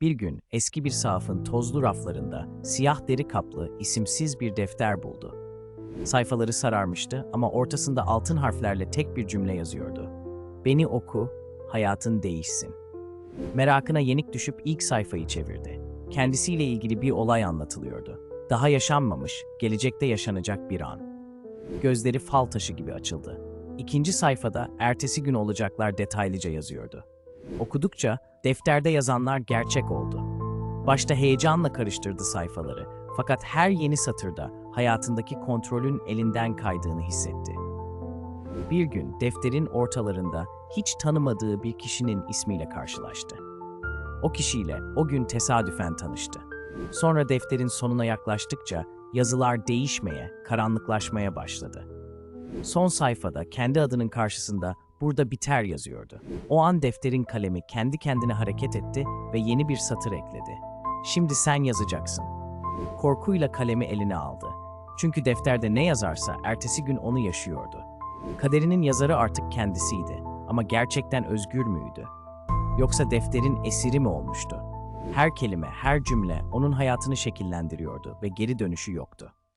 Bir gün eski bir sahafın tozlu raflarında siyah deri kaplı isimsiz bir defter buldu. Sayfaları sararmıştı ama ortasında altın harflerle tek bir cümle yazıyordu. Beni oku, hayatın değişsin. Merakına yenik düşüp ilk sayfayı çevirdi. Kendisiyle ilgili bir olay anlatılıyordu. Daha yaşanmamış, gelecekte yaşanacak bir an. Gözleri fal taşı gibi açıldı. İkinci sayfada ertesi gün olacaklar detaylıca yazıyordu. Okudukça defterde yazanlar gerçek oldu. Başta heyecanla karıştırdı sayfaları fakat her yeni satırda hayatındaki kontrolün elinden kaydığını hissetti. Bir gün defterin ortalarında hiç tanımadığı bir kişinin ismiyle karşılaştı. O kişiyle o gün tesadüfen tanıştı. Sonra defterin sonuna yaklaştıkça yazılar değişmeye, karanlıklaşmaya başladı. Son sayfada kendi adının karşısında burada biter yazıyordu. O an defterin kalemi kendi kendine hareket etti ve yeni bir satır ekledi. Şimdi sen yazacaksın. Korkuyla kalemi eline aldı. Çünkü defterde ne yazarsa ertesi gün onu yaşıyordu. Kaderinin yazarı artık kendisiydi ama gerçekten özgür müydü? Yoksa defterin esiri mi olmuştu? Her kelime, her cümle onun hayatını şekillendiriyordu ve geri dönüşü yoktu.